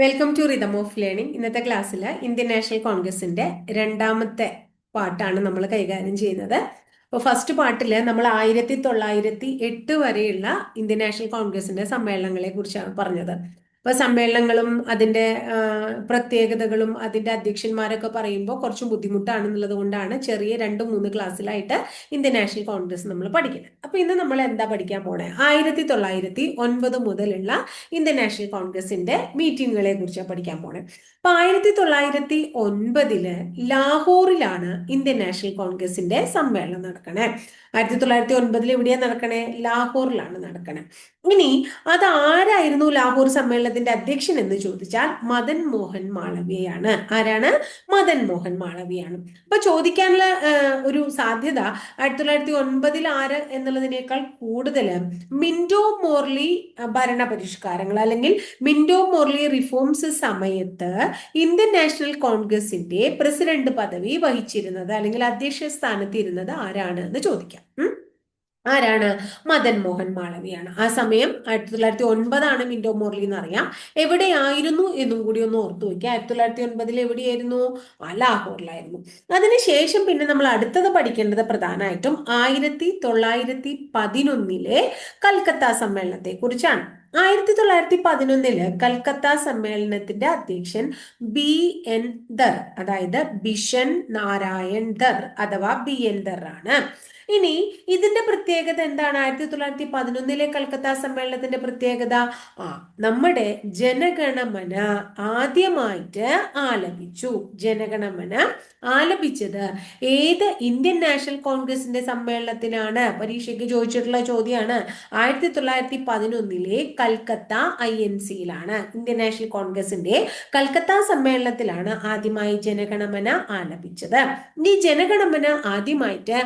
Welcome to rhythm of learning ഇന്നത്തെ ക്ലാസ്സിൽ Indian national കോൺഗ്രസിന്റെ രണ്ടാമത്തെ പാട്ടാണ് നമ്മൾ കൈകാര്യം ചെയ്യുന്നത്. അപ്പോൾ ഫസ്റ്റ് പാട്ടിൽ നമ്മൾ ആയിരത്തി തൊള്ളായിരത്തി എട്ട് വരെയുള്ള ഇന്ത്യൻ നാഷണൽ കോൺഗ്രസിന്റെ സമ്മേളനങ്ങളെ കുറിച്ചാണ് പറഞ്ഞത്. അപ്പൊ സമ്മേളനങ്ങളും അതിന്റെ പ്രത്യേകതകളും അതിന്റെ അധ്യക്ഷന്മാരൊക്കെ പറയുമ്പോൾ കുറച്ച് ബുദ്ധിമുട്ടാണെന്നുള്ളത് കൊണ്ടാണ് ചെറിയ രണ്ട് മൂന്ന് ക്ലാസ്സിലായിട്ട് ഇന്ത്യൻ നാഷണൽ കോൺഗ്രസ് നമ്മൾ പഠിക്കുന്നത്. അപ്പൊ ഇന്ന് നമ്മൾ എന്താ പഠിക്കാൻ പോണേ? ആയിരത്തി തൊള്ളായിരത്തി ഒൻപത് മുതലുള്ള ഇന്ത്യൻ നാഷണൽ കോൺഗ്രസിന്റെ മീറ്റിങ്ങുകളെ കുറിച്ചാണ് പഠിക്കാൻ പോണേ. അപ്പൊ ആയിരത്തി തൊള്ളായിരത്തി ഒൻപതിൽ ലാഹോറിലാണ് ഇന്ത്യൻ നാഷണൽ കോൺഗ്രസിന്റെ സമ്മേളനം നടക്കണേ. ആയിരത്തി തൊള്ളായിരത്തി ഒൻപതിൽ എവിടെയാണ് നടക്കണേ? ലാഹോറിലാണ് നടക്കണേ. ഇനി അത് ആരായിരുന്നു ലാഹോർ സമ്മേളനത്തിന്റെ അധ്യക്ഷൻ എന്ന് ചോദിച്ചാൽ മദൻ മോഹൻ മാളവിയാണ്. ആരാണ്? മദൻ മോഹൻ മാളവിയാണ്. അപ്പൊ ചോദിക്കാനുള്ള ഒരു സാധ്യത ആയിരത്തി തൊള്ളായിരത്തി ഒൻപതിൽ ആര് എന്നുള്ളതിനേക്കാൾ കൂടുതൽ മിൻഡോ മോർലി ഭരണ പരിഷ്കാരങ്ങൾ അല്ലെങ്കിൽ മിൻഡോ മോർലി റിഫോംസ് സമയത്ത് ഇന്ത്യൻ നാഷണൽ കോൺഗ്രസിന്റെ പ്രസിഡന്റ് പദവി വഹിച്ചിരുന്നത് അല്ലെങ്കിൽ അധ്യക്ഷ സ്ഥാനത്ത് ഇരുന്നത് ആരാണ് എന്ന് ചോദിക്കാം? ആരാണ്? മദൻ മോഹൻ മാളവിയാണ്. ആ സമയം ആയിരത്തി തൊള്ളായിരത്തി ഒൻപതാണ് മിൻഡോ മോർലി എന്നറിയാം. എവിടെയായിരുന്നു? എന്നും കൂടി ഒന്ന് ഓർത്തു വയ്ക്കുക ആയിരത്തി തൊള്ളായിരത്തി ഒൻപതിൽ എവിടെയായിരുന്നു ലാഹോറിലായിരുന്നു. അതിനുശേഷം പിന്നെ നമ്മൾ അടുത്തത് പഠിക്കേണ്ടത് പ്രധാനമായിട്ടും ആയിരത്തി തൊള്ളായിരത്തി പതിനൊന്നിലെ കൽക്കത്ത സമ്മേളനത്തെ കുറിച്ചാണ് ആയിരത്തി തൊള്ളായിരത്തി പതിനൊന്നിൽ കൽക്കത്ത സമ്മേളനത്തിന്റെ അധ്യക്ഷൻ ബി എൻ ദർ അതായത് ബിഷൻ നാരായൺ ദർ അഥവാ ബി എൻ ദർ ആണ്. ഇനി ഇതിന്റെ പ്രത്യേകത എന്താണ്? ആയിരത്തി തൊള്ളായിരത്തി പതിനൊന്നിലെ കൽക്കത്ത സമ്മേളനത്തിന്റെ പ്രത്യേകത? ആ നമ്മുടെ ജനഗണമന ആദ്യമായിട്ട് ആലപിച്ചു. ജനഗണമന ആലപിച്ചത് ഏത് ഇന്ത്യൻ നാഷണൽ കോൺഗ്രസിന്റെ സമ്മേളനത്തിലാണ് പരീക്ഷയ്ക്ക് ചോദിച്ചിട്ടുള്ള ചോദ്യമാണ് ആയിരത്തി തൊള്ളായിരത്തി പതിനൊന്നിലെ കൽക്കത്ത ഐ എൻ സിയിലാണ്. ഇന്ത്യൻ നാഷണൽ കോൺഗ്രസിന്റെ കൽക്കത്ത സമ്മേളനത്തിലാണ് ആദ്യമായി ജനഗണമന ആലപിച്ചത്. ഈ ജനഗണമന ആദ്യമായിട്ട്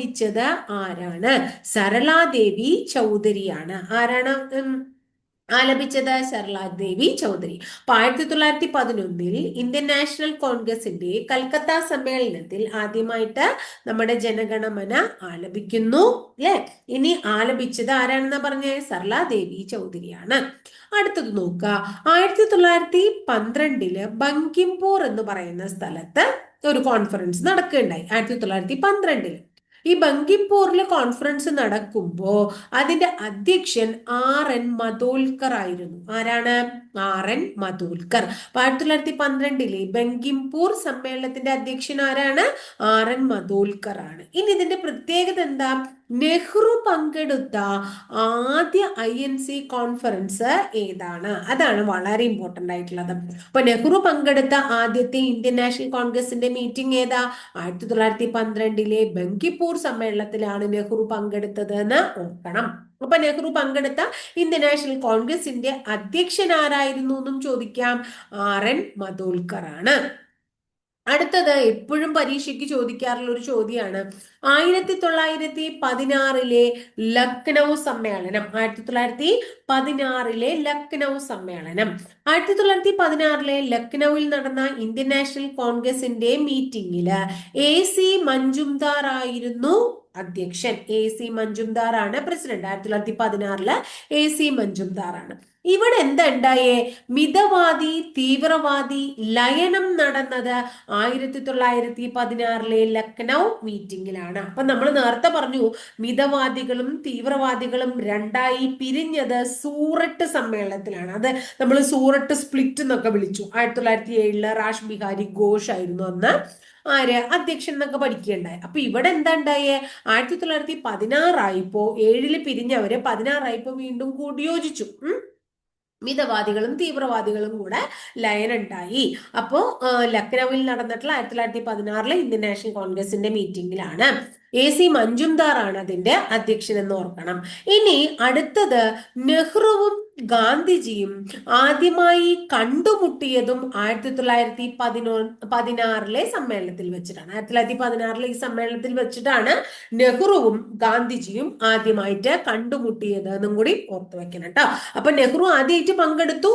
ആലപിച്ചത് ആരാണ്? സരളാദേവി ചൗധരിയാണ്. ആരാണ്? ആലപിച്ചത് സരളാദേവി ചൗധരി. അപ്പൊ ആയിരത്തി തൊള്ളായിരത്തി പതിനൊന്നിൽ ഇന്ത്യൻ നാഷണൽ കോൺഗ്രസിന്റെ കൽക്കത്ത സമ്മേളനത്തിൽ ആദ്യമായിട്ട് നമ്മുടെ ജനഗണമന ആലപിക്കുന്നു അല്ലെ? ഇനി ആലപിച്ചത് ആരാണെന്ന് പറഞ്ഞ? സരളാദേവി ചൗധരിയാണ്. അടുത്തത് നോക്കുക. ആയിരത്തി തൊള്ളായിരത്തി പന്ത്രണ്ടിൽ ബങ്കിംപൂർ എന്ന് പറയുന്ന സ്ഥലത്ത് ഒരു കോൺഫറൻസ് നടക്കുകയുണ്ടായി. ആയിരത്തി തൊള്ളായിരത്തി പന്ത്രണ്ടിൽ. ഈ ബങ്കിംപൂരിൽ കോൺഫറൻസ് നടക്കുമ്പോൾ അതിന്റെ അധ്യക്ഷൻ ആർ എൻ മതോൽക്കർ ആയിരുന്നു. ആരാണ്? R N Mudholkar. അപ്പൊ ആയിരത്തി തൊള്ളായിരത്തി പന്ത്രണ്ടിലെ ബങ്കിംപൂർ സമ്മേളനത്തിന്റെ അധ്യക്ഷൻ ആരാണ്? ആർ എൻ മതോൽക്കർ ആണ്. ഇനി ഇതിന്റെ പ്രത്യേകത എന്താ? നെഹ്റു പങ്കെടുത്ത ആദ്യ ഐ എൻ സി കോൺഫറൻസ് ഏതാണ്? അതാണ് വളരെ ഇമ്പോർട്ടന്റ് ആയിട്ടുള്ളത്. അപ്പൊ നെഹ്റു പങ്കെടുത്ത ആദ്യത്തെ ഇന്ത്യൻ നാഷണൽ കോൺഗ്രസിന്റെ മീറ്റിംഗ് ഏതാ? ആയിരത്തി തൊള്ളായിരത്തി പന്ത്രണ്ടിലെ ബങ്കിപ്പൂർ സമ്മേളനത്തിലാണ് നെഹ്റു പങ്കെടുത്തത് എന്ന് ഓർക്കണം. അപ്പൊ നെഹ്റു പങ്കെടുത്ത ഇന്ത്യൻ നാഷണൽ കോൺഗ്രസിന്റെ അധ്യക്ഷൻ ആരായിരുന്നു എന്നും ചോദിക്കാം. ആർ എൻ മധോൽക്കർ ആണ് അടുത്തത് എപ്പോഴും പരീക്ഷയ്ക്ക് ചോദിക്കാറുള്ള ഒരു ചോദ്യമാണ് ആയിരത്തി തൊള്ളായിരത്തി പതിനാറിലെ ലക്നൗ സമ്മേളനം. ആയിരത്തി തൊള്ളായിരത്തി പതിനാറിലെ ലക്നൗ സമ്മേളനം. ആയിരത്തി തൊള്ളായിരത്തി പതിനാറിലെ ലക്നൌവിൽ നടന്ന ഇന്ത്യൻ നാഷണൽ കോൺഗ്രസിന്റെ മീറ്റിംഗിൽ എ സി മഞ്ജുംദാർ ആയിരുന്നു അധ്യക്ഷൻ. എ സി മഞ്ജുംദാർ ആണ് പ്രസിഡന്റ്. ആയിരത്തി തൊള്ളായിരത്തി പതിനാറിൽ എ സി മഞ്ജുംദാർ ആണ്. ഇവിടെ എന്താ ഉണ്ടായേ? മിതവാദി തീവ്രവാദി ലയനം നടന്നത് ആയിരത്തി തൊള്ളായിരത്തി പതിനാറിലെ ലക്നൗ മീറ്റിംഗിലാണ്. അപ്പൊ നമ്മൾ നേരത്തെ പറഞ്ഞു മിതവാദികളും തീവ്രവാദികളും രണ്ടായി പിരിഞ്ഞത് സൂററ്റ് സമ്മേളനത്തിലാണ്. അത് നമ്മൾ സൂററ്റ് സ്പ്ലിറ്റ് എന്നൊക്കെ വിളിച്ചു. ആയിരത്തി തൊള്ളായിരത്തി ഏഴിൽ റാഷ് ബിഹാരി ഘോഷ് ആയിരുന്നു അന്ന് ആര്? അധ്യക്ഷൻ എന്നൊക്കെ പഠിക്കുകയുണ്ടായി. അപ്പൊ ഇവിടെ എന്താ ഉണ്ടായേ? ആയിരത്തി തൊള്ളായിരത്തി പതിനാറായിപ്പോ ഏഴിൽ പിരിഞ്ഞവര് പതിനാറായിപ്പോ വീണ്ടും കൂടിയോജിച്ചു. ഉം? മിതവാദികളും തീവ്രവാദികളും കൂടെ ലയനുണ്ടായി അപ്പോ ലക്നൌവിൽ നടന്നിട്ടുള്ള ആയിരത്തി തൊള്ളായിരത്തി പതിനാറിലെ ഇന്ത്യൻ നാഷണൽ കോൺഗ്രസിന്റെ മീറ്റിംഗിലാണ്. എ സി മഞ്ജുംദാർ ആണ് അതിന്റെ അധ്യക്ഷൻ എന്ന് ഓർക്കണം. ഇനി അടുത്തത് നെഹ്റുവും ഗാന്ധിജിയും ആദ്യമായി കണ്ടുമുട്ടിയതും ആയിരത്തി തൊള്ളായിരത്തി പതിനോ പതിനാറിലെ സമ്മേളനത്തിൽ വെച്ചിട്ടാണ്. ആയിരത്തി തൊള്ളായിരത്തി പതിനാറിലെ ഈ സമ്മേളനത്തിൽ വെച്ചിട്ടാണ് നെഹ്റുവും ഗാന്ധിജിയും ആദ്യമായിട്ട് കണ്ടുമുട്ടിയത് എന്നും കൂടി ഓർത്തു വെക്കണം കേട്ടോ. അപ്പൊ നെഹ്റു ആദ്യമായിട്ട് പങ്കെടുത്തു.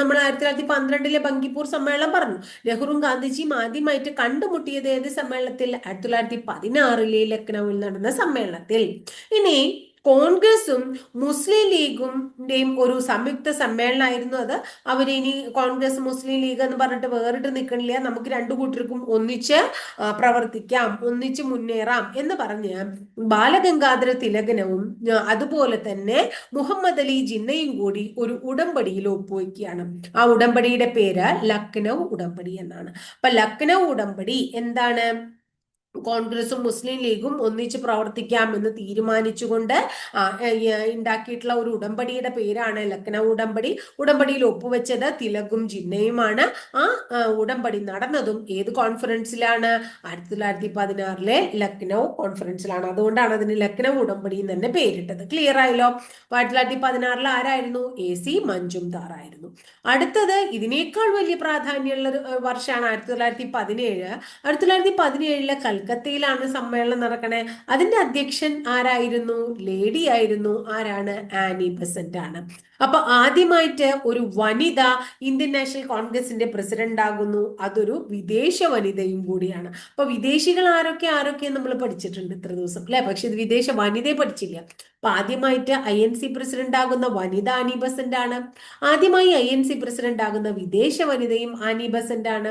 നമ്മൾ ആയിരത്തി തൊള്ളായിരത്തി പന്ത്രണ്ടിലെ ബങ്കിപ്പൂർ സമ്മേളനം പറഞ്ഞു. നെഹ്റുവും ഗാന്ധിജിയും ആദ്യമായിട്ട് കണ്ടുമുട്ടിയത് ഏത് സമ്മേളനത്തിൽ? ആയിരത്തി തൊള്ളായിരത്തി പതിനാറിലെ ലക്നൌവിൽ നടന്ന സമ്മേളനത്തിൽ. ഇനി കോൺഗ്രസും മുസ്ലിം ലീഗും ഒരു സംയുക്ത സമ്മേളനമായിരുന്നു അത്. അവരിനി കോൺഗ്രസ് മുസ്ലിം ലീഗ് എന്ന് പറഞ്ഞിട്ട് വേറിട്ട് നിൽക്കണില്ല നമുക്ക് രണ്ടു കൂട്ടർക്കും ഒന്നിച്ച് പ്രവർത്തിക്കാം ഒന്നിച്ച് മുന്നേറാം എന്ന് പറഞ്ഞ് ബാലഗംഗാധര തിലകനവും അതുപോലെ തന്നെ മുഹമ്മദ് അലി ജിന്നയും കൂടി ഒരു ഉടമ്പടിയിൽ ഒപ്പുവയ്ക്കുകയാണ് ആ ഉടമ്പടിയുടെ പേര് ലക്നൗ ഉടമ്പടി എന്നാണ്. അപ്പൊ ലക്നൗ ഉടമ്പടി എന്താണ്? കോൺഗ്രസും മുസ്ലിം ലീഗും ഒന്നിച്ച് പ്രവർത്തിക്കാമെന്ന് തീരുമാനിച്ചുകൊണ്ട് ഉണ്ടാക്കിയിട്ടുള്ള ഒരു ഉടമ്പടിയുടെ പേരാണ് ലക്നൗ ഉടമ്പടി. ഉടമ്പടിയിൽ ഒപ്പുവെച്ചത് തിലകും ജിന്നയുമാണ്. ആ ഉടമ്പടി നടന്നതും ഏത് കോൺഫറൻസിലാണ്? ആയിരത്തി തൊള്ളായിരത്തി പതിനാറിലെ ലക്നൗ കോൺഫറൻസിലാണ്. അതുകൊണ്ടാണ് അതിന് ലക്നൗ ഉടമ്പടി എന്ന് തന്നെ പേരിട്ടത്. ക്ലിയർ ആയല്ലോ? ആയിരത്തി തൊള്ളായിരത്തി പതിനാറിൽ ആരായിരുന്നു? എ സി മഞ്ജുംദാർ ആയിരുന്നു. അടുത്തത് ഇതിനേക്കാൾ വലിയ പ്രാധാന്യമുള്ള വർഷമാണ് ആയിരത്തി തൊള്ളായിരത്തി പതിനേഴ്. ആയിരത്തി തൊള്ളായിരത്തി പതിനേഴിലെ കൽ കൽക്കത്തയിലാണ് സമ്മേളനം നടക്കണേ. അതിന്റെ അധ്യക്ഷൻ ആരായിരുന്നു? ലേഡി ആയിരുന്നു. ആരാണ്? ആനി ബസന്റ് ആണ്. അപ്പൊ ആദ്യമായിട്ട് ഒരു വനിത ഇന്ത്യൻ നാഷണൽ കോൺഗ്രസിന്റെ പ്രസിഡന്റ് ആകുന്നു. അതൊരു വിദേശ വനിതയും കൂടിയാണ്. അപ്പൊ വിദേശികൾ ആരൊക്കെ? ആരൊക്കെ നമ്മൾ പഠിച്ചിട്ടുണ്ട് ഇത്ര ദിവസം അല്ലെ? പക്ഷെ ഇത് വിദേശ വനിതയെ പഠിച്ചില്ല. അപ്പൊ ആദ്യമായിട്ട് ഐ എൻ സി പ്രസിഡന്റ് ആകുന്ന വനിത ആനി ബസന്റ് ആണ് ആദ്യമായി ഐ എൻ സി പ്രസിഡന്റ് ആകുന്ന വിദേശ വനിതയും ആനി ബസന്റ് ആണ്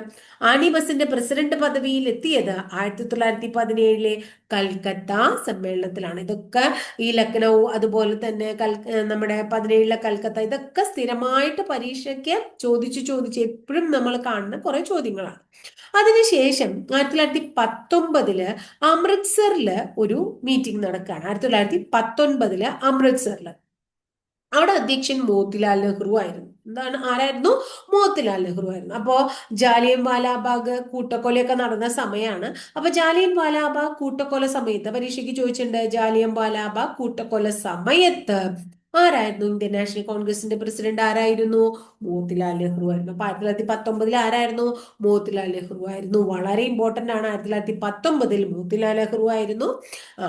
ആനി ബസന്റെ പ്രസിഡന്റ് പദവിയിൽ എത്തിയത് ആയിരത്തി തൊള്ളായിരത്തി പതിനേഴിലെ കൽക്കത്ത സമ്മേളനത്തിലാണ്. ഇതൊക്കെ ഈ ലക്നൗ അതുപോലെ തന്നെ കൽ നമ്മുടെ പതിനേഴിലെ കൽക്കത്ത ഇതൊക്കെ സ്ഥിരമായിട്ട് പരീക്ഷയ്ക്ക് ചോദിച്ചു ചോദിച്ച് എപ്പോഴും നമ്മൾ കാണുന്ന കുറെ ചോദ്യങ്ങളാണ്. അതിനുശേഷം ആയിരത്തി തൊള്ളായിരത്തി പത്തൊമ്പതിൽ അമൃത്സറിൽ ഒരു മീറ്റിംഗ് നടക്കുകയാണ്. ആയിരത്തി തൊള്ളായിരത്തി പത്തൊൻപതിൽ അമൃത്സറിൽ അവിടെ അധ്യക്ഷൻ മോത്തിലാൽ നെഹ്റു ആയിരുന്നു. എന്താണ്? ആരായിരുന്നു? മോത്തിലാൽ നെഹ്റു ആയിരുന്നു. അപ്പോ ജാലിയൻ വാലാബാഗ് കൂട്ടക്കൊലയൊക്കെ നടന്ന സമയമാണ് അപ്പൊ ജാലിയൻ വാലാബാഗ് കൂട്ടക്കൊല സമയത്ത് പരീക്ഷയ്ക്ക് ചോദിച്ചിട്ടുണ്ട് ജാലിയൻ വാലാബാഗ് കൂട്ടക്കൊല സമയത്ത് ആരായിരുന്നു ഇന്ത്യൻ നാഷണൽ കോൺഗ്രസിന്റെ പ്രസിഡന്റ് ആരായിരുന്നു? മോത്തിലാൽ നെഹ്റു ആയിരുന്നു. അപ്പൊ ആയിരത്തി തൊള്ളായിരത്തി പത്തൊമ്പതിൽ ആരായിരുന്നു? മോത്തിലാൽ നെഹ്റു ആയിരുന്നു. വളരെ ഇമ്പോർട്ടന്റ് ആണ്. ആയിരത്തി തൊള്ളായിരത്തി പത്തൊമ്പതിൽ മോത്തിലാൽ നെഹ്റു ആയിരുന്നു. ആ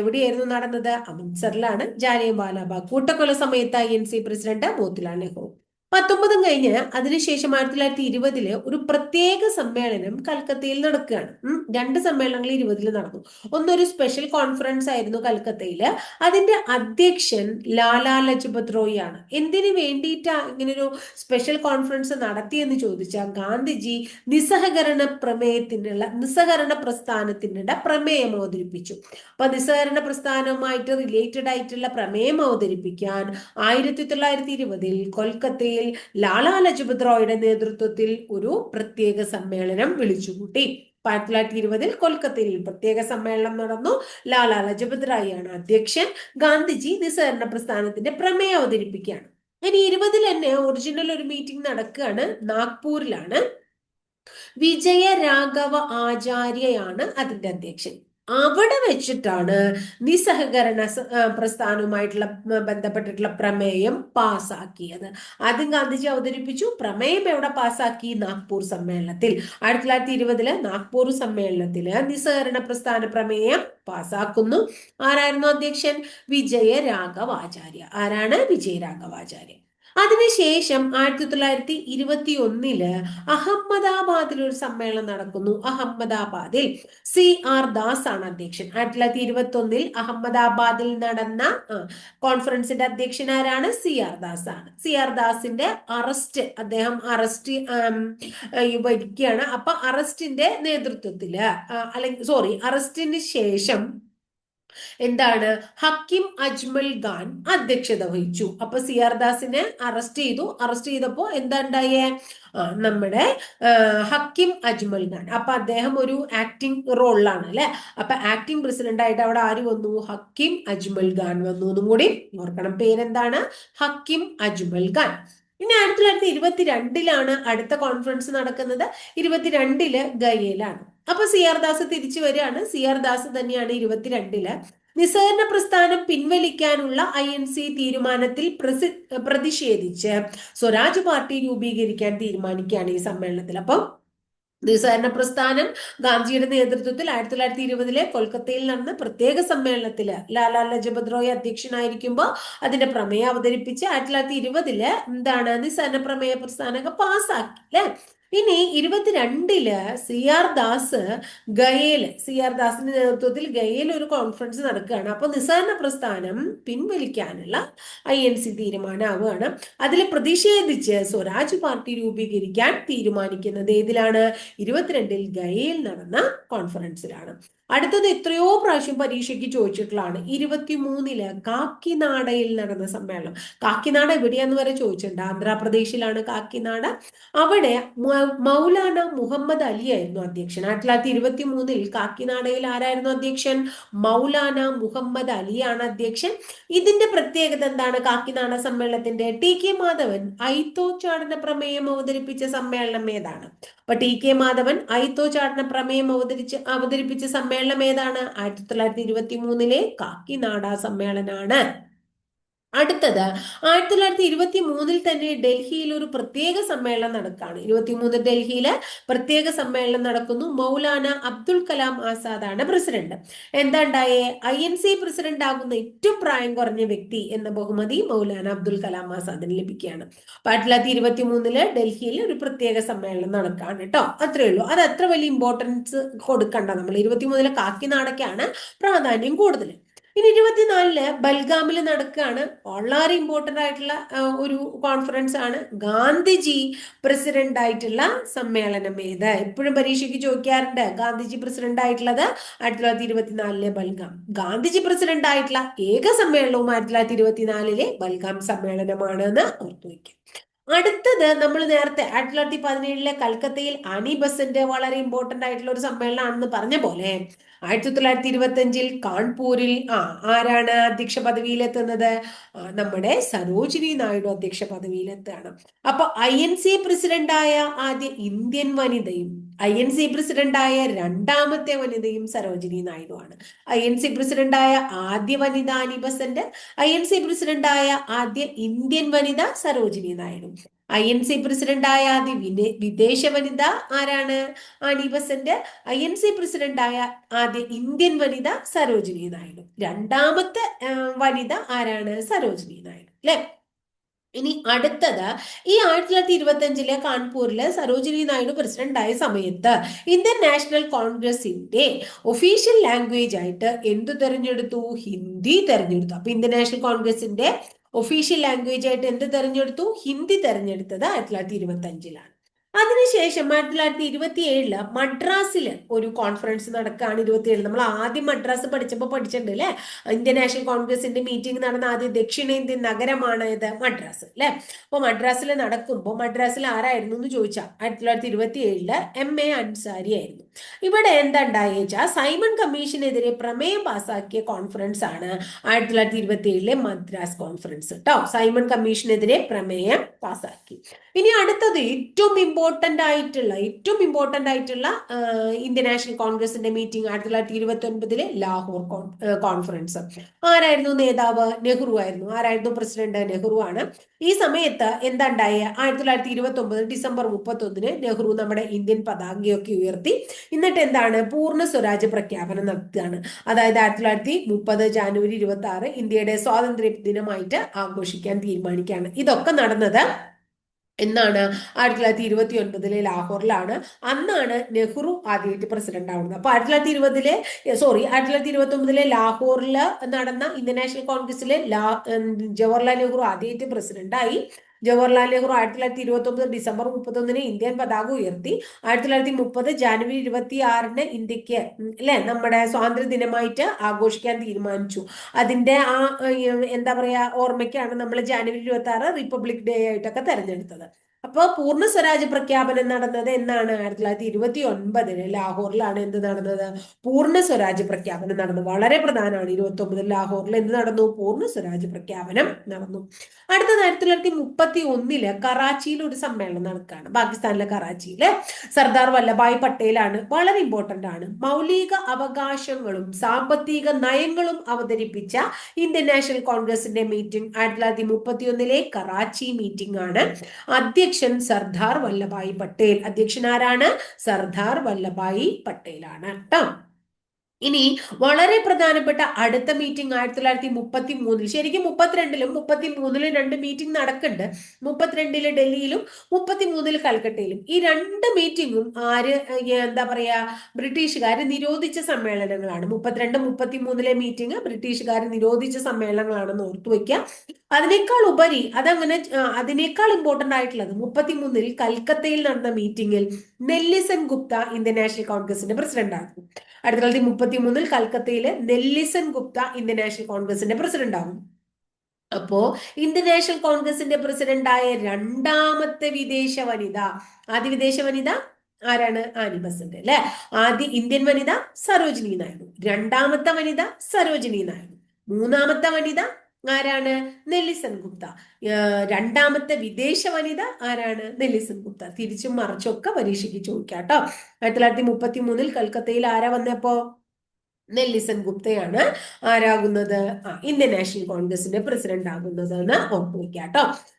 എവിടെയായിരുന്നു നടന്നത്? അമൃത്സറിലാണ്. ജാലിയൻ വാലാബാഗ് കൂട്ടക്കൊല സമയത്ത് I N C president Motilal Nehru. പത്തൊമ്പതും കഴിഞ്ഞ് അതിനുശേഷം ആയിരത്തി തൊള്ളായിരത്തി ഇരുപതിൽ ഒരു പ്രത്യേക സമ്മേളനം കൽക്കത്തയിൽ നടക്കുകയാണ്. രണ്ട് സമ്മേളനങ്ങൾ ഇരുപതിൽ നടന്നു. ഒന്നൊരു സ്പെഷ്യൽ കോൺഫറൻസ് ആയിരുന്നു കൽക്കത്തയിൽ അതിന്റെ അധ്യക്ഷൻ ലാലാ ലജ്പത് റോയി ആണ് എന്തിനു വേണ്ടിയിട്ടാ ഇങ്ങനൊരു സ്പെഷ്യൽ കോൺഫറൻസ് നടത്തിയെന്ന് ചോദിച്ചാൽ ഗാന്ധിജി നിസ്സഹകരണ പ്രമേയത്തിനുള്ള നിസ്സഹകരണ പ്രസ്ഥാനത്തിനുള്ള പ്രമേയം അവതരിപ്പിച്ചു. അപ്പൊ നിസ്സഹകരണ പ്രസ്ഥാനവുമായിട്ട് റിലേറ്റഡ് ആയിട്ടുള്ള പ്രമേയം അവതരിപ്പിക്കാൻ ആയിരത്തി തൊള്ളായിരത്തി ഇരുപതിൽ കൊൽക്കത്തയിൽ ഡൽഹിയിൽ ലാലാ ലജ്പത് റോയുടെ നേതൃത്വത്തിൽ ഒരു പ്രത്യേക സമ്മേളനം വിളിച്ചുകൂട്ടി. ആയിരത്തി തൊള്ളായിരത്തി ഇരുപതിൽ കൊൽക്കത്തയിൽ പ്രത്യേക സമ്മേളനം നടന്നു. ലാലാ ലജപത് റായിയാണ് അധ്യക്ഷൻ. ഗാന്ധിജി നിസ്സഹരണ പ്രസ്ഥാനത്തിന്റെ പ്രമേയം അവതരിപ്പിക്കുകയാണ്. ഇനി ഇരുപതിൽ തന്നെ ഒറിജിനൽ ഒരു മീറ്റിംഗ് നടക്കുകയാണ്. നാഗ്പൂരിലാണ്. വിജയ രാഘവ ആചാര്യയാണ് അതിന്റെ അധ്യക്ഷൻ. അവിടെ വെച്ചിട്ടാണ് നിസ്സഹകരണ പ്രസ്ഥാനവുമായിട്ടുള്ള ബന്ധപ്പെട്ടിട്ടുള്ള പ്രമേയം പാസാക്കിയത്. ആദ്യം ഗാന്ധിജി അവതരിപ്പിച്ചു. പ്രമേയം എവിടെ പാസാക്കി? നാഗ്പൂർ സമ്മേളനത്തിൽ. ആയിരത്തി തൊള്ളായിരത്തി ഇരുപതിൽ നാഗ്പൂർ സമ്മേളനത്തിൽ നിസ്സഹകരണ പ്രസ്ഥാന പ്രമേയം പാസാക്കുന്നു. ആരായിരുന്നു അധ്യക്ഷൻ? വിജയ രാഘവാചാര്യ ആരാണ്? വിജയ രാഘവാചാര്യ അതിനുശേഷം ആയിരത്തി തൊള്ളായിരത്തി ഇരുപത്തി ഒന്നിൽ അഹമ്മദാബാദിൽ ഒരു സമ്മേളനം നടക്കുന്നു. അഹമ്മദാബാദിൽ സി ആർ ദാസ് ആണ് അധ്യക്ഷൻ. ആയിരത്തി തൊള്ളായിരത്തി ഇരുപത്തി ഒന്നിൽ അഹമ്മദാബാദിൽ നടന്ന കോൺഫറൻസിന്റെ അധ്യക്ഷൻ ആരാണ്? സി ആർ ദാസ് ആണ്. സി ആർ ദാസിന്റെ അറസ്റ്റ് അദ്ദേഹം അറസ്റ്റ് വരിക്കുകയാണ് അപ്പൊ അറസ്റ്റിന്റെ നേതൃത്വത്തിൽ അല്ലെങ്കിൽ സോറി അറസ്റ്റിന് ശേഷം എന്താണ്? ഹക്കിം അജ്മൽ ഖാൻ അധ്യക്ഷത വഹിച്ചു. അപ്പൊ സി ആർ ദാസിനെ അറസ്റ്റ് ചെയ്തു. അറസ്റ്റ് ചെയ്തപ്പോ എന്താ ഉണ്ടായേ? നമ്മുടെ ഹക്കിം അജ്മൽ ഖാൻ. അപ്പൊ അദ്ദേഹം ഒരു ആക്ടിംഗ് റോളിലാണ് അല്ലെ? അപ്പൊ ആക്ടിംഗ് പ്രസിഡന്റ് ആയിട്ട് അവിടെ ആര് വന്നു? ഹക്കിം അജ്മൽ ഖാൻ വന്നു എന്നും കൂടി ഓർക്കണം. പേരെന്താണ്? ഹക്കിം അജ്മൽ ഖാൻ. ഇനി ആയിരത്തി തൊള്ളായിരത്തി ഇരുപത്തിരണ്ടിലാണ് അടുത്ത കോൺഫറൻസ് നടക്കുന്നത്. ഇരുപത്തിരണ്ടിൽ ഗയയിലാണ്. അപ്പൊ സി ആർ ദാസ് തിരിച്ചു വരികയാണ്. സി ആർ ദാസ് തന്നെയാണ് ഇരുപത്തിരണ്ടിൽ. നിസ്സഹരണ പ്രസ്ഥാനം പിൻവലിക്കാനുള്ള ഐ എൻ സി തീരുമാനത്തിൽ പ്രതിഷേധിച്ച് സ്വരാജ് പാർട്ടി രൂപീകരിക്കാൻ തീരുമാനിക്കുകയാണ് ഈ സമ്മേളനത്തിൽ. അപ്പം നിസ്സഹരണ പ്രസ്ഥാനം ഗാന്ധിയുടെ നേതൃത്വത്തിൽ ആയിരത്തി തൊള്ളായിരത്തി ഇരുപതിലെ കൊൽക്കത്തയിൽ നടന്ന പ്രത്യേക സമ്മേളനത്തിൽ ലാലാ ലജപത് റോയ് അധ്യക്ഷനായിരിക്കുമ്പോൾ അതിന്റെ പ്രമേയം അവതരിപ്പിച്ച് ആയിരത്തി തൊള്ളായിരത്തി ഇരുപതിൽ എന്താണ് നിസ്സഹരണ പ്രമേയ പ്രസ്ഥാനമൊക്കെ പാസ്സാക്കി അല്ലെ? ഇനി ഇരുപത്തിരണ്ടിൽ സി ആർ ദാസ് ഗയേൽ സി ആർ ദാസിന്റെ നേതൃത്വത്തിൽ ഗയയിൽ ഒരു കോൺഫറൻസ് നടക്കുകയാണ്. അപ്പൊ നിസ്സാരണ പ്രസ്ഥാനം പിൻവലിക്കാനുള്ള ഐ എൻ സി തീരുമാനമാവുകയാണ് അതിൽ പ്രതിഷേധിച്ച് സ്വരാജ് പാർട്ടി രൂപീകരിക്കാൻ തീരുമാനിക്കുന്നത് ഏതിലാണ്? ഇരുപത്തിരണ്ടിൽ ഗയയിൽ നടന്ന കോൺഫറൻസിലാണ് അടുത്തത് എത്രയോ പ്രാവശ്യം പരീക്ഷയ്ക്ക് ചോദിച്ചിട്ടുള്ളതാണ്. ഇരുപത്തിമൂന്നിൽ കാക്കിനാടയിൽ നടന്ന സമ്മേളനം. കാക്കിനാട് എവിടെയാന്ന് വരെ ചോദിച്ചിട്ടുണ്ട്? ആന്ധ്രാപ്രദേശിലാണ് കാക്കിനാട്. അവിടെ മൗലാന മുഹമ്മദ് അലി ആയിരുന്നു അധ്യക്ഷൻ. ആയിരത്തി തൊള്ളായിരത്തി ഇരുപത്തി മൂന്നിൽ കാക്കിനാടയിൽ ആരായിരുന്നു അധ്യക്ഷൻ? മൗലാന മുഹമ്മദ് അലിയാണ് അധ്യക്ഷൻ. ഇതിന്റെ പ്രത്യേകത എന്താണ്? കാക്കിനാട സമ്മേളനത്തിന്റെ ടി കെ മാധവൻ ഐത്തോ ചാടന പ്രമേയം അവതരിപ്പിച്ച സമ്മേളനം ഏതാണ്? അപ്പൊ ടി കെ മാധവൻ ഐത്തോ ചാടന പ്രമേയം അവതരിച്ച് അവതരിപ്പിച്ച സമ്മേളനം ഏതാണ്? ആയിരത്തി തൊള്ളായിരത്തി ഇരുപത്തി മൂന്നിലെ കാക്കിനാട സമ്മേളനാണ്. അടുത്തത് ആയിരത്തി തൊള്ളായിരത്തി ഇരുപത്തി മൂന്നിൽ തന്നെ ഡൽഹിയിൽ ഒരു പ്രത്യേക സമ്മേളനം നടക്കുകയാണ്. ഇരുപത്തി മൂന്ന് ഡൽഹിയിൽ പ്രത്യേക സമ്മേളനം നടക്കുന്നു. മൗലാന അബ്ദുൽ കലാം ആസാദാണ് പ്രസിഡന്റ്. എന്താണ്ടായേ ഐ എൻ സി പ്രസിഡന്റ് ആകുന്ന ഏറ്റവും പ്രായം കുറഞ്ഞ വ്യക്തി എന്ന ബഹുമതി മൗലാന അബ്ദുൽ കലാം ആസാദിന് ലഭിക്കുകയാണ്. ആയിരത്തി തൊള്ളായിരത്തി ഇരുപത്തി മൂന്നിൽ ഡൽഹിയിൽ ഒരു പ്രത്യേക സമ്മേളനം നടക്കുകയാണ് കേട്ടോ. അത്രേ ഉള്ളൂ. അത് അത്ര വലിയ ഇമ്പോർട്ടൻസ് കൊടുക്കണ്ട? നമ്മൾ ഇരുപത്തി മൂന്നിലെ കാക്കിനാടൊക്കെയാണ് പ്രാധാന്യം കൂടുതൽ. ഇനി ഇരുപത്തിനാലിൽ ബൽഗാമിൽ നടക്കുകയാണ്. വളരെ ഇമ്പോർട്ടന്റ് ആയിട്ടുള്ള ഒരു കോൺഫറൻസ് ആണ്. ഗാന്ധിജി പ്രസിഡന്റ് ആയിട്ടുള്ള സമ്മേളനം ഏത്? എപ്പോഴും പരീക്ഷയ്ക്ക് ചോദിക്കാറുണ്ട്. ഗാന്ധിജി പ്രസിഡന്റ് ആയിട്ടുള്ളത് ആയിരത്തി തൊള്ളായിരത്തി ഇരുപത്തിനാലിലെ ബൽഗാം. ഗാന്ധിജി പ്രസിഡന്റ് ആയിട്ടുള്ള ഏക സമ്മേളനവും ആയിരത്തി തൊള്ളായിരത്തി ഇരുപത്തിനാലിലെ ബൽഗാം സമ്മേളനമാണ് എന്ന് ഓർത്തു വയ്ക്കും അടുത്തത് നമ്മൾ നേരത്തെ ആയിരത്തി തൊള്ളായിരത്തി പതിനേഴിലെ കൽക്കത്തയിൽ ബസന്റ് വളരെ ഇമ്പോർട്ടന്റ് ആയിട്ടുള്ള ഒരു സമ്മേളനമാണെന്ന് പറഞ്ഞ പോലെ ആയിരത്തി തൊള്ളായിരത്തി ഇരുപത്തി അഞ്ചിൽ കാൺപൂരിൽ ആ ആരാണ് അധ്യക്ഷ പദവിയിലെത്തുന്നത്? നമ്മുടെ സരോജിനി നായിഡു അധ്യക്ഷ പദവിയിലെത്താണ് അപ്പൊ ഐ എൻ സി പ്രസിഡന്റായ ആദ്യ ഇന്ത്യൻ വനിതയും ഐ എൻ സി പ്രസിഡന്റായ രണ്ടാമത്തെ വനിതയും സരോജിനി നായിഡു ആണ് ഐ എൻ സി പ്രസിഡന്റായ ആദ്യ വനിത Annie Besant I N C പ്രസിഡന്റായ ആദ്യ Indian Vanitha Sarojini Naidu. I N C പ്രസിഡന്റായ ആദ്യ വിദേശ വനിത ആരാണ്? Annie Besant I N C പ്രസിഡന്റായ ആദ്യ ഇന്ത്യൻ വനിത സരോജിനി നായിഡു. രണ്ടാമത്തെ വനിത ആരാണ്? സരോജിനി നായിഡു. അല്ലെ ഇനി അടുത്തത് ഈ ആയിരത്തി തൊള്ളായിരത്തി ഇരുപത്തി അഞ്ചിലെ കാൺപൂരിലെ സരോജിനി നായിഡു പ്രസിഡന്റ് ആയ സമയത്ത് ഇന്ത്യൻ നാഷണൽ കോൺഗ്രസിന്റെ ഒഫീഷ്യൽ ലാംഗ്വേജ് ആയിട്ട് എന്തു തെരഞ്ഞെടുത്തു? ഹിന്ദി തെരഞ്ഞെടുത്തു. അപ്പൊ ഇന്ത്യൻ നാഷണൽ കോൺഗ്രസിന്റെ ഒഫീഷ്യൽ ലാംഗ്വേജ് ആയിട്ട് എന്ത് തെരഞ്ഞെടുത്തു? ഹിന്ദി തെരഞ്ഞെടുത്തത് ആയിരത്തി തൊള്ളായിരത്തി ഇരുപത്തി അഞ്ചിലാണ് അതിനുശേഷം ആയിരത്തി തൊള്ളായിരത്തി ഇരുപത്തി ഏഴിൽ മദ്രാസിൽ ഒരു കോൺഫറൻസ് നടക്കുകയാണ് ഇരുപത്തി ഏഴ് നമ്മൾ ആദ്യം മദ്രാസ് പഠിച്ചപ്പോൾ പഠിച്ചിട്ടുണ്ട് അല്ലെ ഇന്ത്യൻ നാഷണൽ കോൺഗ്രസിന്റെ മീറ്റിംഗ് നടന്ന ആദ്യ ദക്ഷിണേന്ത്യൻ നഗരമാണ് ഇത് മദ്രാസ് അല്ലെ അപ്പൊ മദ്രാസിൽ നടക്കുമ്പോൾ മദ്രാസിൽ ആരായിരുന്നു എന്ന് ചോദിച്ചാൽ ആയിരത്തി തൊള്ളായിരത്തി ഇരുപത്തി ഏഴിൽ എം എ അൻസാരി ആയിരുന്നു. ഇവിടെ എന്താ വെച്ചാൽ സൈമൺ കമ്മീഷനെതിരെ പ്രമേയം പാസാക്കിയ കോൺഫറൻസ് ആണ് ആയിരത്തി തൊള്ളായിരത്തി ഇരുപത്തി ഏഴിലെ മദ്രാസ് കോൺഫറൻസ് കേട്ടോ സൈമൺ കമ്മീഷനെതിരെ പ്രമേയം പാസാക്കി. ഇനി അടുത്തത് ഏറ്റവും ഇമ്പോർട്ടന്റ് ആയിട്ടുള്ള ഏറ്റവും ഇമ്പോർട്ടന്റ് ആയിട്ടുള്ള ഇന്ത്യൻ നാഷണൽ കോൺഗ്രസിന്റെ മീറ്റിംഗ് ആയിരത്തി തൊള്ളായിരത്തി ഇരുപത്തി ഒൻപതിലെ ലാഹോർ കോൺഫറൻസ് ആരായിരുന്നു നേതാവ്? നെഹ്റു ആയിരുന്നു. ആരായിരുന്നു പ്രസിഡന്റ് നെഹ്റു ആണ്. ഈ സമയത്ത് എന്താ ഉണ്ടായ? ആയിരത്തി തൊള്ളായിരത്തി ഇരുപത്തി ഒമ്പത് ഡിസംബർ മുപ്പത്തി ഒന്നിന് നെഹ്റു നമ്മുടെ ഇന്ത്യൻ പതാകയൊക്കെ ഉയർത്തി. എന്നിട്ട് എന്താണ്? പൂർണ സ്വരാജ് പ്രഖ്യാപനം നടത്തുകയാണ്. അതായത് ആയിരത്തി തൊള്ളായിരത്തി മുപ്പത് ജാനുവരി ഇരുപത്തി ആറ് ഇന്ത്യയുടെ സ്വാതന്ത്ര്യ ദിനമായിട്ട് ആഘോഷിക്കാൻ തീരുമാനിക്കുകയാണ്. ഇതൊക്കെ നടന്നത് എന്നാണ് ആയിരത്തി തൊള്ളായിരത്തി ഇരുപത്തി ഒൻപതിലെ ലാഹോറിലാണ് അന്നാണ് നെഹ്റു ആദ്യമായിട്ട് പ്രസിഡന്റ് ആവുന്നത്. അപ്പൊ ആയിരത്തി തൊള്ളായിരത്തി ഇരുപതിലെ സോറി ആയിരത്തി തൊള്ളായിരത്തി ഇരുപത്തി ഒമ്പതിലെ ലാഹോറിൽ നടന്ന ഇന്ത്യൻ നാഷണൽ കോൺഗ്രസിലെ ലാ ജവഹർലാൽ നെഹ്റു ആദ്യമായിട്ട് പ്രസിഡന്റായി ജവഹർലാൽ നെഹ്റു ആയിരത്തി തൊള്ളായിരത്തി ഇരുപത്തി ഒമ്പത് ഡിസംബർ മുപ്പത്തൊന്നിന് ഇന്ത്യൻ പതാക ഉയർത്തി. ആയിരത്തി തൊള്ളായിരത്തി മുപ്പത് ജാനുവരി ഇരുപത്തി ആറിന് ഇന്ത്യയ്ക്ക് അല്ലെ നമ്മുടെ സ്വാതന്ത്ര്യ ദിനമായിട്ട് ആഘോഷിക്കാൻ തീരുമാനിച്ചു. അതിന്റെ ആ എന്താ പറയാ ഓർമ്മയ്ക്കാണ് നമ്മൾ ജാനുവരി ഇരുപത്തി ആറ് റിപ്പബ്ലിക് ഡേ ആയിട്ടൊക്കെ തെരഞ്ഞെടുത്തത്. അപ്പോൾ പൂർണ സ്വരാജ് പ്രഖ്യാപനം നടന്നത് എന്നാണ് ആയിരത്തി തൊള്ളായിരത്തി ഇരുപത്തി ഒൻപതിന് ലാഹോറിലാണ് എന്ത് നടന്നത്? പൂർണ സ്വരാജ് പ്രഖ്യാപനം നടന്നു. വളരെ പ്രധാനമാണ്. ഇരുപത്തി ഒമ്പതിൽ ലാഹോറിൽ എന്ത് നടന്നു? പൂർണ സ്വരാജ് പ്രഖ്യാപനം നടന്നു. അടുത്തത് ആയിരത്തി തൊള്ളായിരത്തി മുപ്പത്തി ഒന്നിൽ കറാച്ചിയിൽ ഒരു സമ്മേളനം നടക്കുകയാണ്. പാകിസ്ഥാനിലെ കറാച്ചിയിൽ സർദാർ വല്ലഭായ് പട്ടേലാണ്. വളരെ ഇമ്പോർട്ടന്റ് ആണ്. മൗലിക അവകാശങ്ങളും സാമ്പത്തിക നയങ്ങളും അവതരിപ്പിച്ച ഇന്ത്യൻ നാഷണൽ കോൺഗ്രസിന്റെ മീറ്റിംഗ് ആയിരത്തി തൊള്ളായിരത്തി മുപ്പത്തി ഒന്നിലെ കറാച്ചി മീറ്റിംഗ് ആണ്. അധ്യക്ഷ അധ്യക്ഷൻ സർദാർ വല്ലഭായി പട്ടേൽ. അധ്യക്ഷൻ ആരാണ്? സർദാർ വല്ലഭായി പട്ടേലാണ് കേട്ടോ ഇനി വളരെ പ്രധാനപ്പെട്ട അടുത്ത മീറ്റിംഗ് ആയിരത്തി തൊള്ളായിരത്തി മുപ്പത്തി മൂന്നിൽ ശരിക്കും മുപ്പത്തിരണ്ടിലും മുപ്പത്തി മൂന്നിലും രണ്ട് മീറ്റിംഗ് നടക്കുന്നുണ്ട്. മുപ്പത്തിരണ്ടിൽ ഡൽഹിയിലും മുപ്പത്തി മൂന്നിൽ കൽക്കട്ടയിലും. ഈ രണ്ട് മീറ്റിംഗും ആര് എന്താ പറയാ ബ്രിട്ടീഷുകാർ നിരോധിച്ച സമ്മേളനങ്ങളാണ്. മുപ്പത്തിരണ്ട് മുപ്പത്തി മൂന്നിലെ മീറ്റിംഗ് ബ്രിട്ടീഷുകാർ നിരോധിച്ച സമ്മേളനങ്ങളാണെന്ന് ഓർത്തു വയ്ക്കുക അതിനേക്കാൾ ഉപരി അതങ്ങനെ അതിനേക്കാൾ ഇമ്പോർട്ടന്റ് ആയിട്ടുള്ളത് മുപ്പത്തിമൂന്നിൽ കൽക്കത്തയിൽ നടന്ന മീറ്റിംഗിൽ നെല്ലിസൻ ഗുപ്ത ഇന്ത്യൻ നാഷണൽ കോൺഗ്രസിന്റെ പ്രസിഡന്റ് ആകും. ആയിരത്തി തൊള്ളായിരത്തി മുപ്പത്തി മൂന്നിൽ കൽക്കത്തയിലെ നെല്ലിസൺ ഗുപ്ത ഇന്ത്യൻ നാഷണൽ കോൺഗ്രസിന്റെ പ്രസിഡന്റാകും അപ്പോ ഇന്ത്യൻ നാഷണൽ കോൺഗ്രസിന്റെ പ്രസിഡന്റായ രണ്ടാമത്തെ വിദേശ വനിത ആദ്യ വിദേശ വനിത ആരാണ്? ആനി ബസന്റ് അല്ലെ? ആദ്യ ഇന്ത്യൻ വനിത സരോജിനി നായിഡു രണ്ടാമത്തെ വനിത സരോജിനി നായിഡു മൂന്നാമത്തെ വനിത ആരാണ്? നെല്ലിസൺ ഗുപ്ത. രണ്ടാമത്തെ വിദേശ വനിത ആരാണ്? നെല്ലിസൺ ഗുപ്ത. തിരിച്ചും മറിച്ചൊക്കെ പരീക്ഷയ്ക്ക് ചോദിക്കാം കേട്ടോ. ആയിരത്തി തൊള്ളായിരത്തി മുപ്പത്തി മൂന്നിൽ കൽക്കത്തയിൽ ആരാ വന്നപ്പോ? നെല്ലിസൺ ഗുപ്തയാണ് ആരാകുന്നത്? ഇന്ത്യൻ നാഷണൽ കോൺഗ്രസിന്റെ പ്രസിഡന്റ് ആകുന്നത് എന്ന് ഓർമ്മ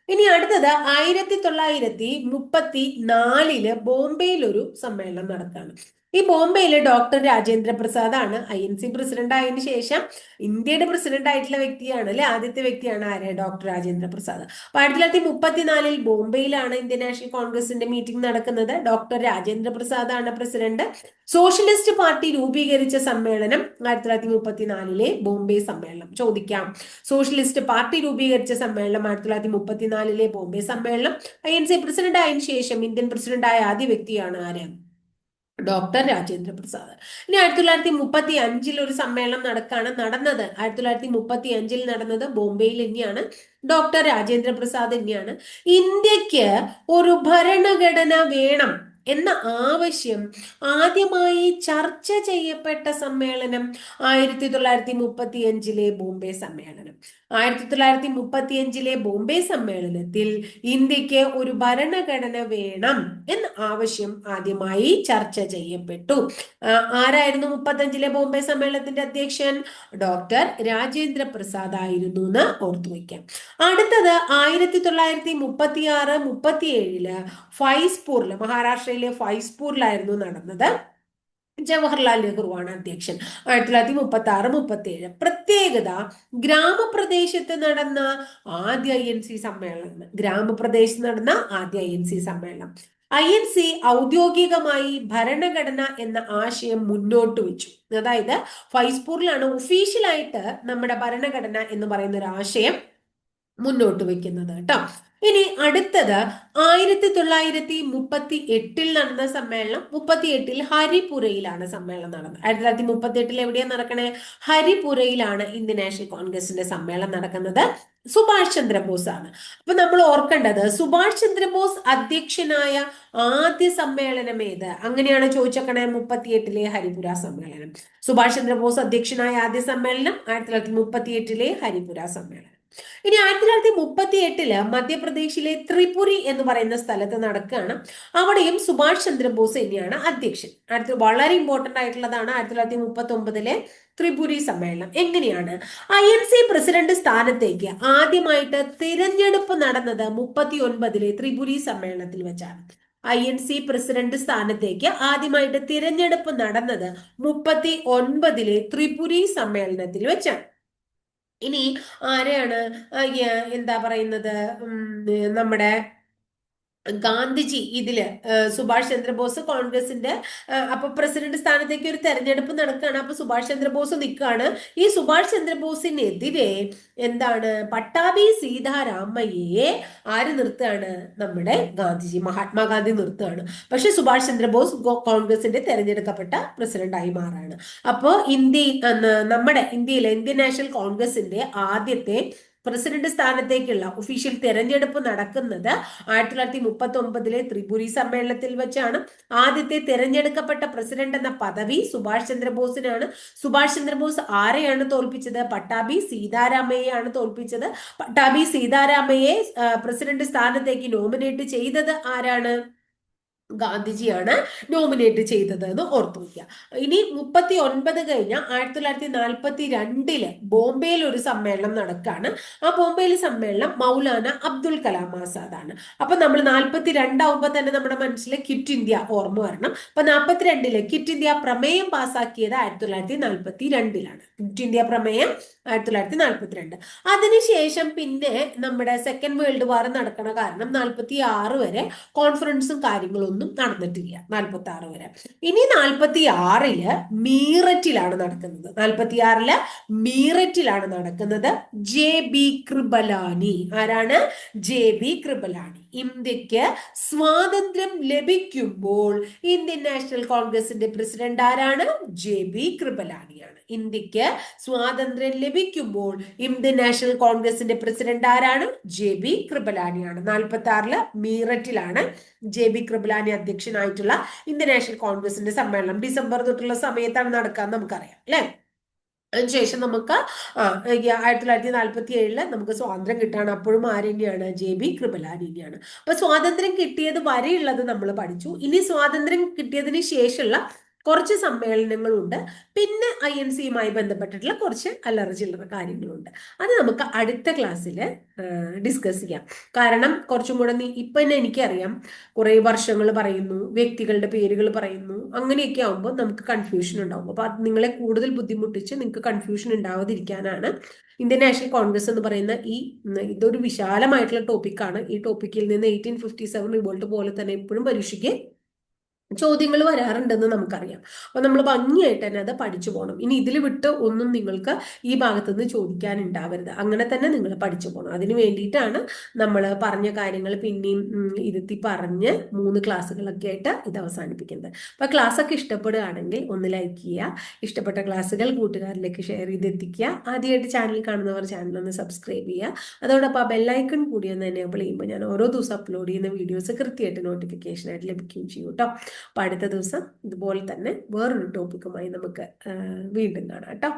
ഇനി അടുത്തത് ആയിരത്തി തൊള്ളായിരത്തി മുപ്പത്തി നാലിൽ ബോംബെയിൽ ഒരു സമ്മേളനം നടത്താണ് ഈ ബോംബെയിലെ ഡോക്ടർ രാജേന്ദ്ര പ്രസാദ് ആണ്. ഐ എൻ സി പ്രസിഡന്റ് ആയതിന് ശേഷം ഇന്ത്യയുടെ പ്രസിഡന്റ് ആയിട്ടുള്ള വ്യക്തിയാണ് അല്ലെ? ആദ്യത്തെ വ്യക്തിയാണ് ആര്? ഡോക്ടർ രാജേന്ദ്ര പ്രസാദ്. അപ്പൊ ആയിരത്തി തൊള്ളായിരത്തി മുപ്പത്തിനാലിൽ ബോംബെയിലാണ് ഇന്ത്യൻ നാഷണൽ കോൺഗ്രസിന്റെ മീറ്റിംഗ് നടക്കുന്നത്. ഡോക്ടർ രാജേന്ദ്ര പ്രസാദ് ആണ് പ്രസിഡന്റ് സോഷ്യലിസ്റ്റ് പാർട്ടി രൂപീകരിച്ച സമ്മേളനം ആയിരത്തി തൊള്ളായിരത്തി മുപ്പത്തിനാലിലെ ബോംബെ സമ്മേളനം. ചോദിക്കാം. സോഷ്യലിസ്റ്റ് പാർട്ടി രൂപീകരിച്ച സമ്മേളനം ആയിരത്തി തൊള്ളായിരത്തി മുപ്പത്തിനാലിലെ ബോംബെ സമ്മേളനം. ഐ എൻ സി പ്രസിഡന്റ് ആയതിനു ശേഷം ഇന്ത്യൻ പ്രസിഡന്റ് ആയ ആദ്യ വ്യക്തിയാണ് ആര്? ഡോക്ടർ രാജേന്ദ്ര പ്രസാദ്. ഇനി ആയിരത്തി തൊള്ളായിരത്തി മുപ്പത്തി അഞ്ചിൽ ഒരു സമ്മേളനം നടക്കാണ് നടന്നത്. ആയിരത്തി തൊള്ളായിരത്തി മുപ്പത്തി അഞ്ചിൽ നടന്നത് ബോംബെയിൽ തന്നെയാണ്. ഡോക്ടർ രാജേന്ദ്ര പ്രസാദ് തന്നെയാണ്. ഇന്ത്യയ്ക്ക് ഒരു ഭരണഘടന വേണം. എന്ന ആവശ്യം ആദ്യമായി ചർച്ച ചെയ്യപ്പെട്ട സമ്മേളനം ആയിരത്തി തൊള്ളായിരത്തി മുപ്പത്തി അഞ്ചിലെ ബോംബെ സമ്മേളനം. ആയിരത്തി തൊള്ളായിരത്തി മുപ്പത്തി അഞ്ചിലെ ബോംബെ സമ്മേളനത്തിൽ ഇന്ത്യയ്ക്ക് ഒരു ഭരണഘടന വേണം എന്ന ആവശ്യം ആദ്യമായി ചർച്ച ചെയ്യപ്പെട്ടു. ആരായിരുന്നു മുപ്പത്തഞ്ചിലെ ബോംബെ സമ്മേളനത്തിന്റെ അധ്യക്ഷൻ? ഡോക്ടർ രാജേന്ദ്ര പ്രസാദ് ആയിരുന്നു എന്ന് ഓർത്തു വയ്ക്കാം. അടുത്തത് ആയിരത്തി തൊള്ളായിരത്തി മുപ്പത്തി ആറ് മുപ്പത്തി ഏഴിൽ ഫൈസ്പൂറിൽ മഹാരാഷ്ട്രയിലെ ഫൈസ്പൂരിലായിരുന്നു നടന്നത്. ജവഹർലാൽ നെഹ്റുവാണ് അധ്യക്ഷൻ. ആയിരത്തി തൊള്ളായിരത്തി മുപ്പത്തി ആറ് മുപ്പത്തി ഏഴ് പ്രത്യേകത ഗ്രാമപ്രദേശത്ത് നടന്ന ആദ്യ ഐ എൻ സി സമ്മേളനം. ഗ്രാമപ്രദേശത്ത് നടന്ന ആദ്യ ഐ എൻ സി സമ്മേളനം. ഐ എൻ സി ഔദ്യോഗികമായി ഭരണഘടന എന്ന ആശയം മുന്നോട്ട് വെച്ചു. അതായത് ഫൈസ്പൂരിലാണ് ഒഫീഷ്യലായിട്ട് നമ്മുടെ ഭരണഘടന എന്ന് പറയുന്ന ഒരു ആശയം മുന്നോട്ട് വെക്കുന്നത് കേട്ടോ. ഇനി അടുത്തത് ആയിരത്തി തൊള്ളായിരത്തി മുപ്പത്തി എട്ടിൽ നടന്ന സമ്മേളനം മുപ്പത്തി എട്ടിൽ ഹരിപുരയിലാണ് സമ്മേളനം നടന്നത്. ആയിരത്തി തൊള്ളായിരത്തി മുപ്പത്തി എട്ടിൽ എവിടെയാണ് നടക്കണേ? ഹരിപുരയിലാണ് ഇന്ത്യൻ നാഷണൽ കോൺഗ്രസിന്റെ സമ്മേളനം നടക്കുന്നത് സുഭാഷ് ചന്ദ്രബോസ് ആണ് അപ്പൊ നമ്മൾ ഓർക്കേണ്ടത് സുഭാഷ് ചന്ദ്രബോസ് അധ്യക്ഷനായ ആദ്യ സമ്മേളനം ഏത്? അങ്ങനെയാണ് ചോദിച്ചേക്കണേ മുപ്പത്തിയെട്ടിലെ ഹരിപുര സമ്മേളനം. സുഭാഷ് ചന്ദ്രബോസ് അധ്യക്ഷനായ ആദ്യ സമ്മേളനം ആയിരത്തി തൊള്ളായിരത്തി മുപ്പത്തിയെട്ടിലെ ഹരിപുര സമ്മേളനം. ഇനി ആയിരത്തി തൊള്ളായിരത്തി മുപ്പത്തി എട്ടിൽ മധ്യപ്രദേശിലെ ത്രിപുരി എന്ന് പറയുന്ന സ്ഥലത്ത് നടക്കുകയാണ്. അവിടെയും സുഭാഷ് ചന്ദ്രബോസ് തന്നെയാണ് അധ്യക്ഷൻ. അടുത്ത വളരെ ഇമ്പോർട്ടന്റ് ആയിട്ടുള്ളതാണ് ആയിരത്തി തൊള്ളായിരത്തി മുപ്പത്തി ഒമ്പതിലെ ത്രിപുരി സമ്മേളനം. എങ്ങനെയാണ്? ഐ എൻ സി പ്രസിഡന്റ് സ്ഥാനത്തേക്ക് ആദ്യമായിട്ട് തിരഞ്ഞെടുപ്പ് നടന്നത് മുപ്പത്തി ഒൻപതിലെ ത്രിപുരി സമ്മേളനത്തിൽ വെച്ചാണ്. ഐ എൻ സി പ്രസിഡന്റ് സ്ഥാനത്തേക്ക് ആദ്യമായിട്ട് തിരഞ്ഞെടുപ്പ് നടന്നത് മുപ്പത്തി ഒൻപതിലെ ത്രിപുരി സമ്മേളനത്തിൽ വെച്ചാണ്. ഇനി ആരെയാണ് എന്താ പറയുന്നത് നമ്മുടെ ഗാന്ധിജി ഇതിൽ സുഭാഷ് ചന്ദ്രബോസ് കോൺഗ്രസിന്റെ അപ്പൊ പ്രസിഡന്റ് സ്ഥാനത്തേക്ക് ഒരു തെരഞ്ഞെടുപ്പ് നടക്കുകയാണ് അപ്പൊ സുഭാഷ് ചന്ദ്രബോസ് നിൽക്കുകയാണ് ഈ സുഭാഷ് ചന്ദ്രബോസിനെതിരെ എന്താണ് പട്ടാഭി സീതാരാമയ്യയെ ആര് നിർത്തുകയാണ്? നമ്മുടെ ഗാന്ധിജി മഹാത്മാഗാന്ധി നിർത്തുകയാണ്. പക്ഷെ സുഭാഷ് ചന്ദ്രബോസ് കോൺഗ്രസിന്റെ തെരഞ്ഞെടുക്കപ്പെട്ട പ്രസിഡന്റായി മാറാണ്. അപ്പോ ഇന്ത്യ നമ്മുടെ ഇന്ത്യയിലെ ഇന്ത്യൻ നാഷണൽ കോൺഗ്രസിന്റെ ആദ്യത്തെ പ്രസിഡന്റ് സ്ഥാനത്തേക്കുള്ള ഒഫീഷ്യൽ തെരഞ്ഞെടുപ്പ് നടക്കുന്നത് ആയിരത്തി തൊള്ളായിരത്തി മുപ്പത്തി ഒമ്പതിലെ ത്രിപുരി സമ്മേളനത്തിൽ വെച്ചാണ്. ആദ്യത്തെ തെരഞ്ഞെടുക്കപ്പെട്ട പ്രസിഡന്റ് എന്ന പദവി സുഭാഷ് ചന്ദ്രബോസിനാണ്. സുഭാഷ് ചന്ദ്രബോസ് ആരെയാണ് തോൽപ്പിച്ചത്? പട്ടാഭി സീതാരാമയെയാണ് തോൽപ്പിച്ചത്. പട്ടാഭി സീതാരാമയെ പ്രസിഡന്റ് സ്ഥാനത്തേക്ക് നോമിനേറ്റ് ചെയ്തത് ആരാണ്? ഗാന്ധിജിയാണ് നോമിനേറ്റ് ചെയ്തത് എന്ന് ഓർത്തു വയ്ക്കുക. ഇനി മുപ്പത്തി ഒൻപത് കഴിഞ്ഞ ആയിരത്തി തൊള്ളായിരത്തി നാൽപ്പത്തി രണ്ടിൽ ബോംബെയിൽ ഒരു സമ്മേളനം നടക്കുകയാണ് ആ ബോംബെയിലെ സമ്മേളനം മൗലാന അബ്ദുൽ കലാം ആസാദ് ആണ് അപ്പൊ നമ്മൾ നാൽപ്പത്തി രണ്ടാവുമ്പോ തന്നെ നമ്മുടെ മനസ്സിൽ കിറ്റ് ഇന്ത്യ ഓർമ്മ വരണം. അപ്പൊ നാൽപ്പത്തി രണ്ടിൽ കിറ്റ് ഇന്ത്യ പ്രമേയം പാസ്സാക്കിയത് ആയിരത്തി തൊള്ളായിരത്തി നാൽപ്പത്തി രണ്ടിലാണ് കിറ്റ് ഇന്ത്യ പ്രമേയം ആയിരത്തി തൊള്ളായിരത്തി നാൽപ്പത്തി രണ്ട് അതിനുശേഷം പിന്നെ നമ്മുടെ സെക്കൻഡ് വേൾഡ് വാർ നടക്കണ കാരണം നാൽപ്പത്തി ആറ് വരെ കോൺഫറൻസും കാര്യങ്ങളും ഒന്നും നടന്നിട്ടില്ല. നാൽപ്പത്തി ആറ് വരെ. ഇനി നാൽപ്പത്തി ആറിൽ മീററ്റിലാണ് നടക്കുന്നത്. നാൽപ്പത്തി ആറിൽ മീററ്റിലാണ് നടക്കുന്നത് ജെ ബി കൃബലാനി ആരാണ്? J B Kripalani. ഇന്ത്യയ്ക്ക് സ്വാതന്ത്ര്യം ലഭിക്കുമ്പോൾ ഇന്ത്യൻ നാഷണൽ കോൺഗ്രസിന്റെ പ്രസിഡന്റ് ആരാണ്? ജെ ബി കൃപലാനിയാണ്. ഇന്ത്യയ്ക്ക് സ്വാതന്ത്ര്യം ലഭിക്കുമ്പോൾ ഇന്ത്യൻ നാഷണൽ കോൺഗ്രസിന്റെ പ്രസിഡന്റ് ആരാണ്? ജെ ബി കൃപലാനിയാണ്. നാൽപ്പത്തി ആറിൽ മീററ്റിലാണ് ജെ ബി കൃപലാനി അധ്യക്ഷനായിട്ടുള്ള ഇന്ത്യൻ നാഷണൽ കോൺഗ്രസിന്റെ സമ്മേളനം. ഡിസംബർ തൊട്ടുള്ള സമയത്താണ് നടക്കാൻ നമുക്കറിയാം അല്ലെ? അതിനുശേഷം നമുക്ക് ആയിരത്തി തൊള്ളായിരത്തി നാൽപ്പത്തി ഏഴിൽ നമുക്ക് സ്വാതന്ത്ര്യം കിട്ടാണ്. അപ്പോഴും ആരെന്നെയാണ് ജെ ബി കൃപലാനിനെയാണ് അപ്പൊ സ്വാതന്ത്ര്യം കിട്ടിയത് വരെയുള്ളത് നമ്മൾ പഠിച്ചു. ഇനി സ്വാതന്ത്ര്യം കിട്ടിയതിന് ശേഷമുള്ള കുറച്ച് സമ്മേളനങ്ങളുണ്ട്. പിന്നെ ഐ എൻ സിയുമായി ബന്ധപ്പെട്ടിട്ടുള്ള കുറച്ച് അല്ലറ ചില്ലറ കാര്യങ്ങളുണ്ട്. അത് നമുക്ക് അടുത്ത ക്ലാസ്സിൽ ഡിസ്കസ് ചെയ്യാം. കാരണം കുറച്ചും കൂടെ നീ ഇപ്പം തന്നെ എനിക്കറിയാം. കുറേ വർഷങ്ങൾ പറയുന്നു വ്യക്തികളുടെ പേരുകൾ പറയുന്നു. അങ്ങനെയൊക്കെ ആകുമ്പോൾ നമുക്ക് കൺഫ്യൂഷൻ ഉണ്ടാവും. അപ്പോൾ അത് നിങ്ങളെ കൂടുതൽ ബുദ്ധിമുട്ടിച്ച് നിങ്ങൾക്ക് കൺഫ്യൂഷൻ ഉണ്ടാവാതിരിക്കാനാണ് ഇന്ത്യൻ നാഷണൽ കോൺഗ്രസ് എന്ന് പറയുന്ന ഈ ഇതൊരു വിശാലമായിട്ടുള്ള ടോപ്പിക്കാണ് ഈ ടോപ്പിക്കിൽ നിന്ന് എയ്റ്റീൻ ഫിഫ്റ്റി സെവൻ റിവോൾട്ട് പോലെ തന്നെ ഇപ്പോഴും പരീക്ഷയ്ക്ക് ചോദ്യങ്ങൾ വരാറുണ്ടെന്ന് നമുക്കറിയാം. അപ്പൊ നമ്മൾ ഭംഗിയായിട്ട് തന്നെ അത് പഠിച്ചു പോകണം ഇനി ഇതിൽ വിട്ട് ഒന്നും നിങ്ങൾക്ക് ഈ ഭാഗത്തു നിന്ന് ചോദിക്കാൻ ഉണ്ടാവരുത് അങ്ങനെ തന്നെ നിങ്ങൾ പഠിച്ചു പോകണം അതിന് വേണ്ടിയിട്ടാണ് നമ്മൾ പറഞ്ഞ കാര്യങ്ങൾ പിന്നെയും ഇരുത്തി പറഞ്ഞ് മൂന്ന് ക്ലാസ്സുകളൊക്കെ ആയിട്ട് ഇത് അവസാനിപ്പിക്കുന്നത്. അപ്പൊ ക്ലാസ് ഒക്കെ ഇഷ്ടപ്പെടുകയാണെങ്കിൽ ഒന്ന് ലൈക്ക് ചെയ്യുക. ഇഷ്ടപ്പെട്ട ക്ലാസ്സുകൾ കൂട്ടുകാരിലേക്ക് ഷെയർ ചെയ്തെത്തിക്കുക. ആദ്യമായിട്ട് ചാനൽ കാണുന്നവർ ചാനൽ ഒന്ന് സബ്സ്ക്രൈബ് ചെയ്യുക. അതോടൊപ്പം ആ ബെല്ലൈക്കൺ കൂടി ഒന്ന് എനേബിൾ ചെയ്യുമ്പോൾ ഞാൻ ഓരോ ദിവസം അപ്ലോഡ് ചെയ്യുന്ന വീഡിയോസ് കൃത്യമായിട്ട് നോട്ടിഫിക്കേഷൻ ആയിട്ട് ലഭിക്കുകയും ചെയ്യും കേട്ടോ. അപ്പോൾ അടുത്ത ദിവസം ഇതുപോലെ തന്നെ വേറൊരു ടോപ്പിക്കുമായി നമുക്ക് വീണ്ടും കാണാം കേട്ടോ.